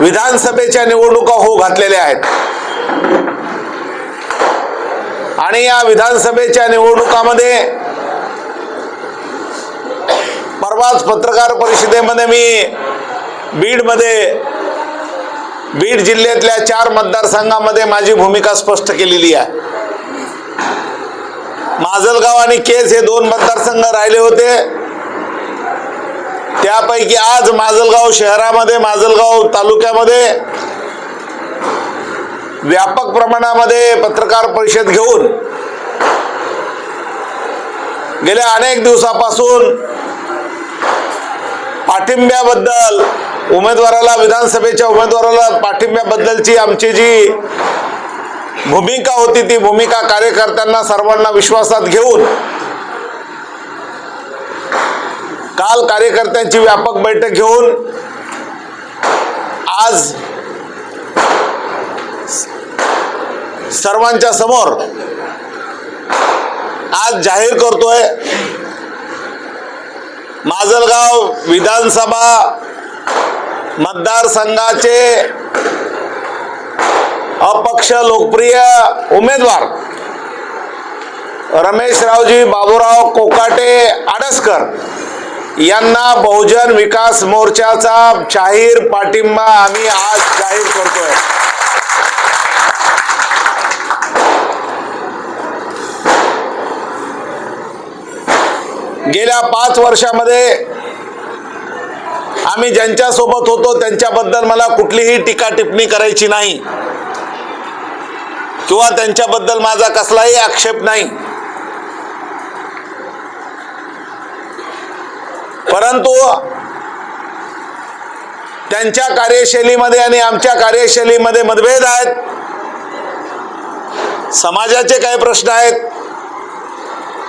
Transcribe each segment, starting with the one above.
विधानसभेच्या निवडणुका हो घातलेल्या आहेत. आणि या विधानसभेच्या निवडणुकामध्ये परवाच पत्रकार परिषदेमध्ये मी बीडमध्ये बीड जिल्ह्यातल्या चार मतदारसंघामध्ये माझी भूमिका स्पष्ट केलेली आहे. माजलगाव आणि केस हे दोन मतदारसंघ राहिले होते. त्यापैकी आज माजलगाव शहरामध्ये माजलगाव तालुक्यामध्ये व्यापक प्रमाणामध्ये पत्रकार परिषद घेऊन गेल्या अनेक दिवसापासून पाठिंब्याबद्दल उमेदवाराला विधानसभेच्या उमेदवाराला पाठिंब्याबद्दलची आमची जी भूमिका होती ती भूमिका कार्यकर्त्यांना सर्वांना विश्वासात घेऊन काल कार्यकर्त्यांची व्यापक बैठक घेऊन आज सर्वांच्या समोर आज जाहीर करतोय माजलगाव विधानसभा मतदारसंघाचे अपक्ष लोकप्रिय उमेदवार रमेशरावजी बाबूराव कोकाटे आडसकर. यांना बहुजन विकास मोर्चाचा जाहीर पाठिंबा आम्ही आज जाहीर करतोय. गेल्या पाच वर्षामध्ये आम्ही ज्यांच्या सोबत होतो त्यांच्याबद्दल मला कुठलीही टीका टिप्पणी करायची नाही. किंवा त्यांच्याबद्दल माझा कसलाही आक्षेप नाही. परंतु त्यांच्या कार्यशैलीमध्ये आणि आमच्या कार्यशैलीमध्ये मतभेद आहेत. समाजाचे काही प्रश्न आहेत.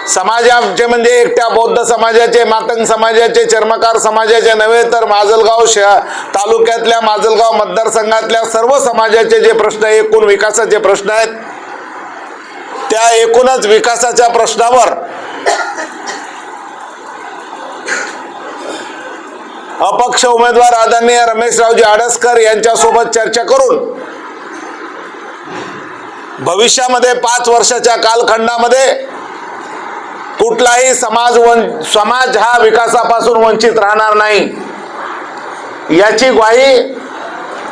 समाजाचे म्हणजे एकट्या बौद्ध समाजाचे मातंग समाजाचे चर्मकार समाजाचे नव्हे तर माजलगाव शहर तालुक्यातल्या माजलगाव मतदारसंघातल्या सर्व समाजाचे जे प्रश्न एकूण विकासाचे प्रश्न आहेत. त्या एकूणच विकासाच्या प्रश्नावर अपक्ष उमेदवार आदरणीय रमेशरावजी आडसकर यांच्यासोबत चर्चा करून भविष्यामध्ये पाच वर्षाच्या कालखंडामध्ये कुठलाही समाज वन समाज हा विकासापासून वंचित राहणार नाही. याची ग्वाही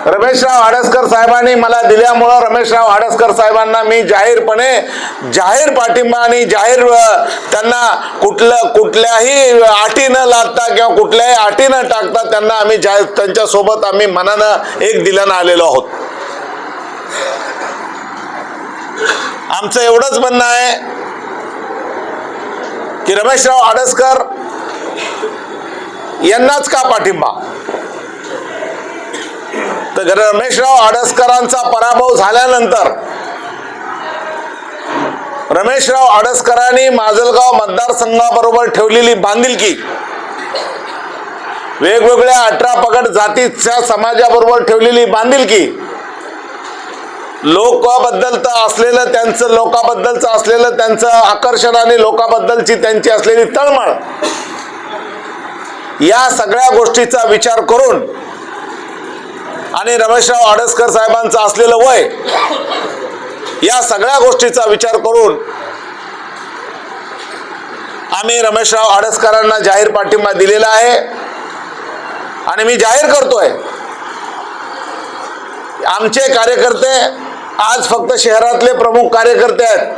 रमेशराव आडसकर साहेबांनी मला दिल्यामुळं रमेशराव आडसकर साहेबांना मी जाहीरपणे जाहीर पाठिंबा आणि जाहीर त्यांना कुठलं कुठल्याही अटी न लादता किंवा कुठल्याही अटी न टाकता त्यांना आम्ही जाहीर त्यांच्यासोबत आम्ही मनानं एक दिल्यानं आलेलो आहोत. आमचं एवढंच म्हणणं आहे की रमेशराव आडसकर यांनाच का पाठिंबा? तर रमेशराव आडसकरांचा पराभव झाल्यानंतर रमेशराव आडसकरांनी माजलगाव मतदारसंघाबरोबर ठेवलेली बांधिलकी. वेगवेगळ्या अठरा पगड जातीच्या समाजाबरोबर ठेवलेली बांधिलकी. लोकाबद्दल तर असलेलं त्यांचं लोकाबद्दलचं असलेलं त्यांचं आकर्षण आणि लोकाबद्दलची त्यांची असलेली तळमळ. या सगळ्या गोष्टीचा विचार करून आणि रमेशराव आडसकर साहेबांचं असलेलं वय या सगळ्या गोष्टीचा विचार करून आम्ही रमेशराव आडसकरांना जाहीर पाठिंबा दिलेला आहे. आणि मी जाहीर करतोय आमचे कार्यकर्ते आज फक्त शहरातले प्रमुख कार्यकर्ते आहेत.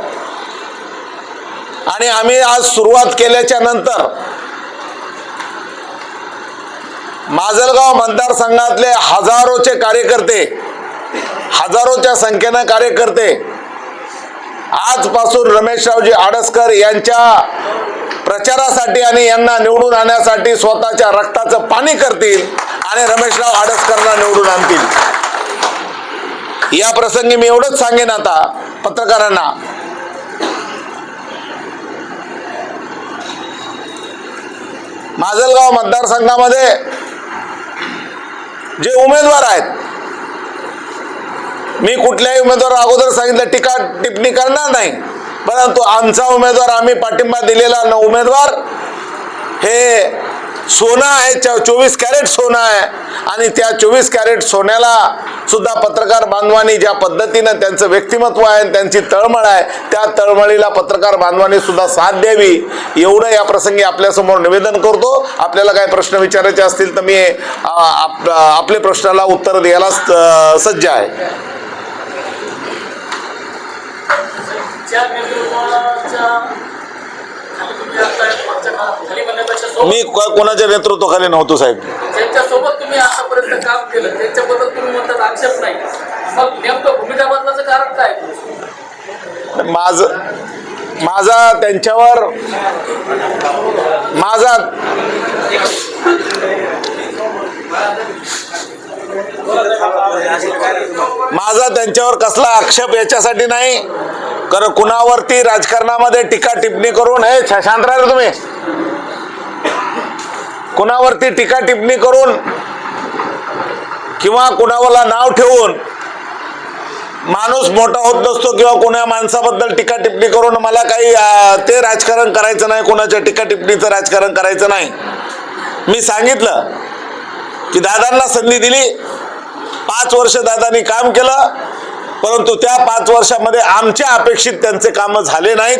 आणि आम्ही आज सुरुवात केल्याच्यानंतर माजलगाव मतदारसंघातले हजारोचे कार्यकर्ते हजारोच्या संख्येनं कार्यकर्ते आजपासून रमेशरावजी आडसकर यांच्या प्रचारासाठी आणि यांना निवडून आणण्यासाठी स्वतःच्या रक्ताचं पाणी करतील आणि रमेशराव आडसकरला निवडून आणतील. या प्रसंगी मी एवढंच सांगेन आता पत्रकारांना. माजलगाव मतदारसंघामध्ये जे उमेदवार आहेत. मी कुठल्याही उमेदवार अगोदर सांगितलं टीका टिप्पणी करणार नाही. परंतु आमचा उमेदवार आम्ही पाठिंबा दिलेला न उमेदवार हे सोनं आहे चोवीस कॅरेट सोनं आहे. आणि त्या चोवीस कॅरेट सोन्याला सुद्धा पत्रकार बांधवांनी ज्या पद्धतीनं त्यांचं व्यक्तिमत्व आहे आणि त्यांची तळमळ आहे त्या तळमळीला पत्रकार बांधवांनी सुद्धा साथ द्यावी. एवढं या प्रसंगी आपल्यासमोर निवेदन करतो. आपल्याला काही प्रश्न विचारायचे असतील तर मी आपल्या आपले प्रश्नाला उत्तर द्यायला सज्ज आहे. ज्या मी कोणाच्या नेतृत्वाखाली नव्हतो साहेब. ज्यांच्यासोबत तुम्ही आतापर्यंत काम केलं त्यांच्याबद्दल तुम्ही म्हणतात आक्षेप नाही. मग नेमकं भूमिका बदलाचं कारण काय? माझ माझा त्यांच्यावर माझा माझा त्यांच्यावर कसला आक्षेप याच्यासाठी नाही? कारण कुणावरती राजकारणामध्ये टीका टिप्पणी करून? हे शांत राहिले तुम्ही. कुणावरती टीका टिप्पणी करून किंवा कुणावरला नाव ठेवून माणूस मोठा होत नसतो किंवा कोणा माणसाबद्दल टीका टिप्पणी करून मला काही ते राजकारण करायचं नाही कोणाच्या टीका टिप्पणीचं राजकारण करायचं नाही. मी सांगितलं की दादांना संधी दिली. पाच वर्ष दादांनी काम केलं. परंतु त्या पाच वर्षामध्ये आमच्या अपेक्षित त्यांचे कामं झाले नाहीत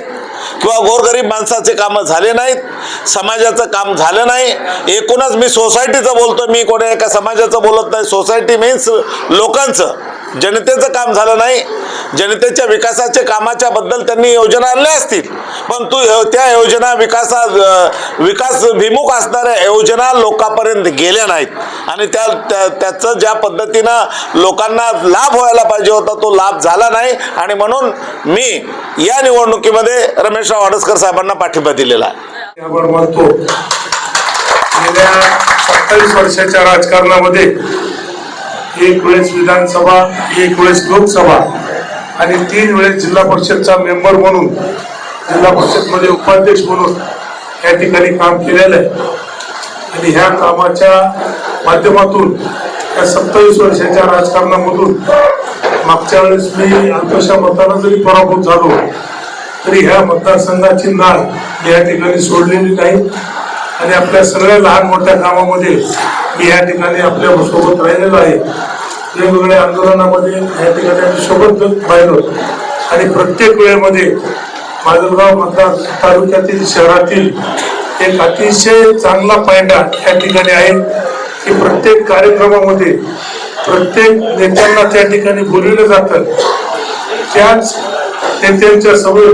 किंवा गोरगरीब माणसाचे कामं झाले नाहीत समाजाचं काम झालं नाही. एकूणच मी सोसायटीचं बोलतो मी कोणा एका समाजाचं बोलत नाही. सोसायटी मीन्स लोकांचं. जनतेचं काम झालं नाही. जनतेच्या विकासाच्या कामाच्या बद्दल त्यांनी योजना आणल्या असतील. पण तू त्या योजना विकासा विकास विमुख असणाऱ्या योजना लोकांपर्यंत गेल्या नाहीत. आणि त्या त्या- त्याचं ज्या पद्धतीनं लोकांना लाभ व्हायला पाहिजे होता तो लाभ झाला नाही. आणि म्हणून मी या निवडणुकीमध्ये रमेशराव आडसकर साहेबांना पाठिंबा दिलेला आहे. म्हणतो गेल्या सत्तावीस वर्षाच्या राजकारणामध्ये एक वेळेस विधानसभा एक वेळेस लोकसभा आणि तीन वेळेस जिल्हा परिषदचा मेंबर म्हणून जिल्हा परिषदमध्ये उपाध्यक्ष म्हणून या ठिकाणी काम केलेलं आहे. आणि ह्या कामाच्या माध्यमातून या सत्तावीस वर्षाच्या राजकारणामधून मागच्या वेळेस मी अल्पशा मतानं जरी पराभूत झालो तरी ह्या मतदारसंघाची नाळ मी या ठिकाणी सोडलेली नाही. आणि आपल्या सगळ्या लहान मोठ्या कामामध्ये मी या ठिकाणी आपल्यासोबत राहिलेलो आहे. वेगवेगळ्या आंदोलनामध्ये या ठिकाणी आम्ही सोबत राहिलो आणि प्रत्येक वेळेमध्ये माजलगाव मतदार तालुक्यातील शहरातील एक अतिशय चांगला पायंडा या ठिकाणी आहे की प्रत्येक कार्यक्रमामध्ये प्रत्येक नेत्यांना त्या ठिकाणी बोलवलं जातं. त्याच नेत्यांच्या समोर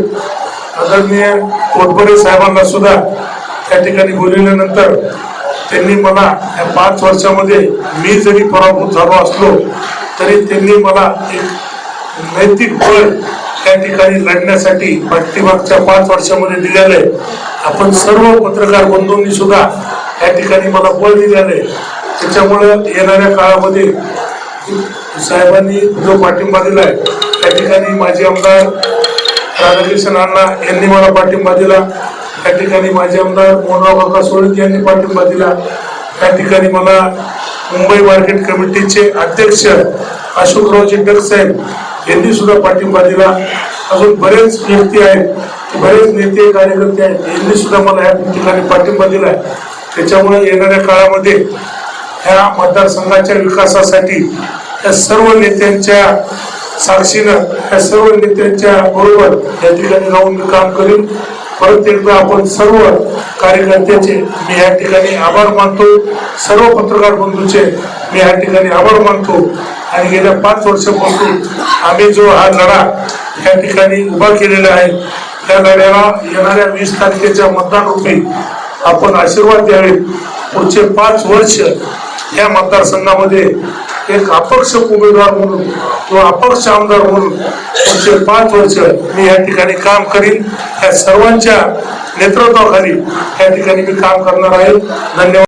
आदरणीय कोटबरे साहेबांना सुद्धा त्या ठिकाणी बोलवल्यानंतर त्यांनी मला या पाच वर्षामध्ये मी जरी पराभूत झालो असलो तरी त्यांनी मला एक नैतिक बळ त्या ठिकाणी लढण्यासाठी पाठीमागच्या पाच वर्षामध्ये दिलेलं आहे. आपण सर्व पत्रकार बंधूंनी सुद्धा या ठिकाणी मला बळ दिलेलं आहे. त्याच्यामुळं येणाऱ्या काळामध्ये साहेबांनी जो पाठिंबा दिलाय त्या ठिकाणी माजी आमदार राधाकृष्ण अण्णा यांनी मला पाठिंबा दिला. त्या ठिकाणी माझे आमदार मोहनराव काका सोळंकी यांनी पाठिंबा दिला. त्या ठिकाणी मला मुंबई मार्केट कमिटीचे अध्यक्ष अशोकरावजी डग साहेब यांनी सुद्धा पाठिंबा दिला. अजून बरेच व्यक्ती आहेत बरेच नेते कार्यकर्ते आहेत यांनी सुद्धा मला या ठिकाणी पाठिंबा दिलाय त्याच्यामुळे येणाऱ्या काळामध्ये ह्या मतदारसंघाच्या विकासासाठी या सर्व नेत्यांच्या साक्षीनं या सर्व नेत्यांच्या बरोबर या ठिकाणी राहून मी काम करीन. परत एकदा आपण सर्व कार्यकर्त्याचे मी या ठिकाणी आभार मानतो. सर्व पत्रकार बंधूचे मी या ठिकाणी आभार मानतो. आणि गेल्या पाच वर्षापासून आम्ही जो हा लढा या ठिकाणी उभा केलेला आहे त्या लढ्याला येणाऱ्या वीस तारखेच्या मतदान रूपी आपण आशीर्वाद द्यावे. पुढचे पाच वर्ष या मतदारसंघामध्ये एक अपक्ष उमेदवार म्हणून किंवा अपक्ष आमदार म्हणून पुढचे पाच वर्ष मी या ठिकाणी काम करीन. या सर्वांच्या नेतृत्वाखाली या ठिकाणी मी काम करणार आहे. धन्यवाद.